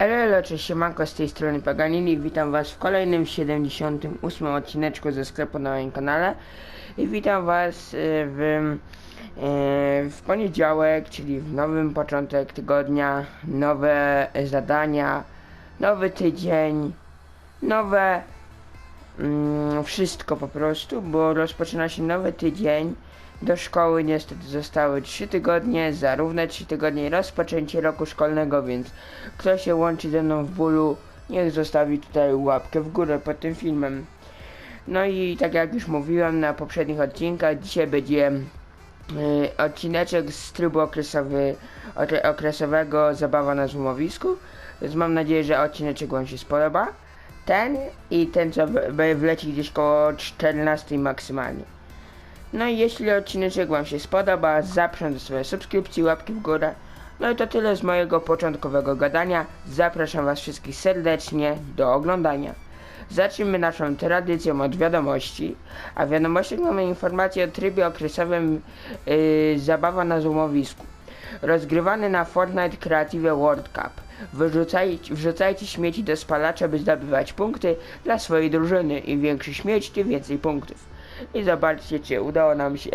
Elo, cześć siemanko, z tej strony Paganinik, witam was w kolejnym 78 odcineczku ze sklepu na moim kanale. I witam was e, w, e, w poniedziałek, czyli w nowym początek tygodnia, nowe zadania, nowy tydzień, nowe wszystko po prostu, bo rozpoczyna się nowy tydzień. Do szkoły niestety zostały 3 tygodnie, za równe 3 tygodnie rozpoczęcie roku szkolnego, więc kto się łączy ze mną w bólu, niech zostawi tutaj łapkę w górę pod tym filmem. No i tak jak już mówiłem na poprzednich odcinkach, dzisiaj będzie y, odcineczek z trybu okresowy, okre, okresowego Zabawa na złomowisku, więc mam nadzieję, że odcineczek Wam się spodoba. Ten i ten, co wleci gdzieś koło 14 maksymalnie. No i jeśli odcinek Wam się spodoba, zapraszam do swojej subskrypcji, łapki w górę. No i to tyle z mojego początkowego gadania. Zapraszam Was wszystkich serdecznie do oglądania. Zacznijmy naszą tradycją od wiadomości, a w wiadomościach mamy informację o trybie okresowym yy, zabawa na złomowisku. Rozgrywany na Fortnite Creative World Cup. Wyrzucajcie, wrzucajcie śmieci do spalacza, by zdobywać punkty dla swojej drużyny. Im większy śmieć, tym więcej punktów. I zobaczcie, czy udało nam się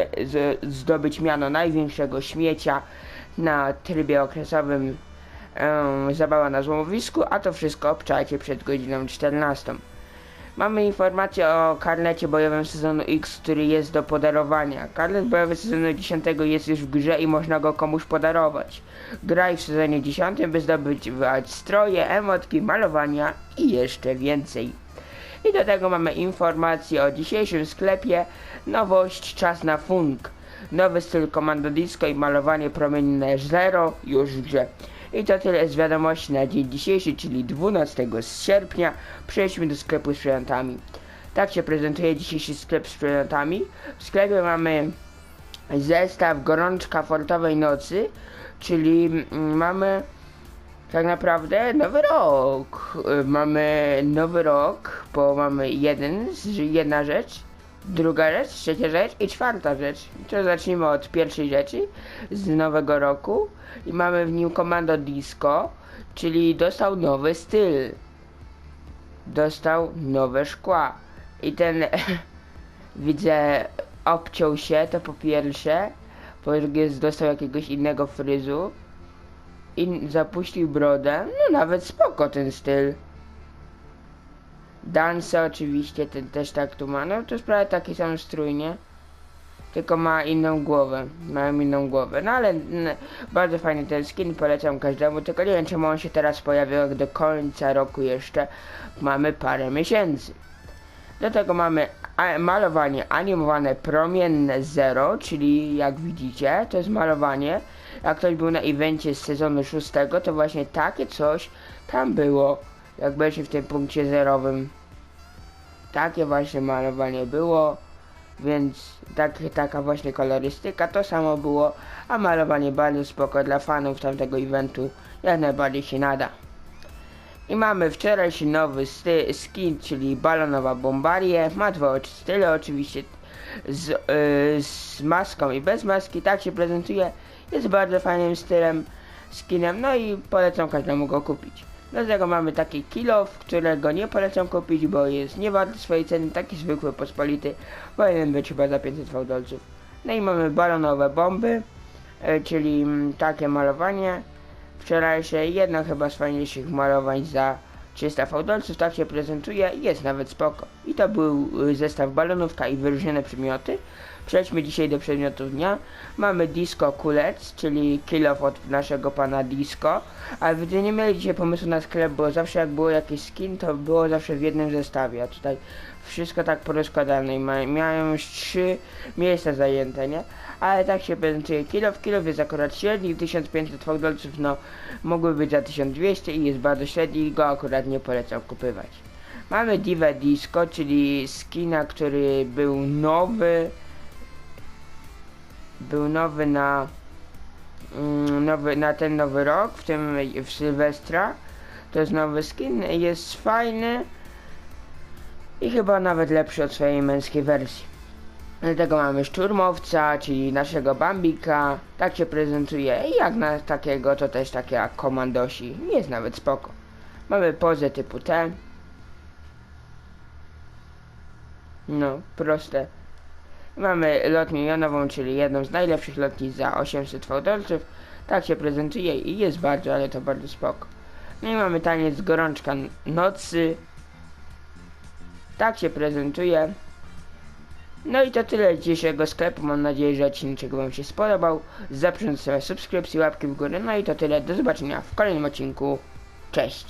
zdobyć miano największego śmiecia na trybie okresowym em, zabawa na złomowisku, a to wszystko obczajcie przed godziną 14. Mamy informację o karnecie bojowym sezonu X, który jest do podarowania. Karnet bojowy sezonu 10 jest już w grze i można go komuś podarować. Graj w sezonie 10, by zdobywać stroje, emotki, malowania i jeszcze więcej. I do tego mamy informację o dzisiejszym sklepie. Nowość, czas na funk. Nowy styl Komando Disco i malowanie promienne Zero już w grze. I to tyle z wiadomości na dzień dzisiejszy, czyli 12 sierpnia. Przejdźmy do sklepu z przedmiotami. Tak się prezentuje dzisiejszy sklep z przedmiotami. W sklepie mamy zestaw gorączka fortowej nocy, czyli mm, mamy tak naprawdę nowy rok. Y, Mamy nowy rok, bo mamy jeden, jedna rzecz, druga rzecz, trzecia rzecz i czwarta rzecz. To zacznijmy od pierwszej rzeczy z nowego roku i mamy w nim komando disco, czyli dostał nowy styl. Dostał nowe szkła. I ten widzę obciął się, to po pierwsze. Po drugie dostał jakiegoś innego fryzu i zapuścił brodę. No nawet spoko ten styl. Dansa oczywiście ten też tak tu ma. No to jest prawie taki sam strój, nie? Tylko ma inną głowę. Mają inną głowę. No ale n- bardzo fajny ten skin, polecam każdemu. Tylko nie wiem czemu on się teraz pojawił jak do końca roku jeszcze. Mamy parę miesięcy. Do tego mamy malowanie animowane promienne zero, czyli jak widzicie, to jest malowanie. Jak ktoś był na evencie z sezonu szóstego, to właśnie takie coś tam było, jak byliśmy w tym punkcie zerowym. Takie właśnie malowanie było, więc tak, taka właśnie kolorystyka, to samo było, a malowanie bardzo spoko dla fanów tamtego eventu, jak najbardziej się nada. I mamy wczorajszy nowy skin, czyli balonowa bombarie. Ma dwa oczy style oczywiście z, yy, z maską i bez maski. Tak się prezentuje. Jest bardzo fajnym stylem, skinem. No i polecam każdemu go kupić. Do tego mamy taki kilo, którego nie polecam kupić, bo jest nie wart swojej ceny. Taki zwykły, pospolity. Powinien być chyba za 500 fałdolców. No i mamy balonowe bomby, yy, czyli mm, takie malowanie wczorajsze, jedno chyba z fajniejszych malowań za 300 fałdolców, tak się prezentuje jest nawet spoko. I to był y, zestaw balonówka i wyróżnione przedmioty. Przejdźmy dzisiaj do przedmiotów dnia. Mamy Disco Kulec, czyli kill od naszego pana Disco. Ale wy nie mieli dzisiaj pomysłu na sklep, bo zawsze jak było jakiś skin, to było zawsze w jednym zestawie. A tutaj wszystko tak porozkładane i miałem już trzy miejsca zajęte, nie? Ale tak się prezentuje kilof. Kilof jest akurat średni, 1500 fałdolców, no mogły być za 1200 i jest bardzo średni i go akurat nie polecam kupywać. Mamy Diva Disco, czyli skina, który był nowy. Był nowy na mm, nowy, na ten nowy rok, w tym w Sylwestra. To jest nowy skin, jest fajny i chyba nawet lepszy od swojej męskiej wersji. Dlatego mamy szturmowca, czyli naszego Bambika. Tak się prezentuje. I jak na takiego, to też takie jak komandosi. Jest nawet spoko. Mamy pozę typu T. No, proste. Mamy lotnię jonową, czyli jedną z najlepszych lotnisk za 800 fałdolców. Tak się prezentuje i jest bardzo, ale to bardzo spoko. No i mamy taniec gorączka nocy. Tak się prezentuje. No i to tyle dzisiejszego sklepu. Mam nadzieję, że odcinek Wam się spodobał. Zapraszam sobie subskrypcji, łapki w górę. No i to tyle. Do zobaczenia w kolejnym odcinku. Cześć!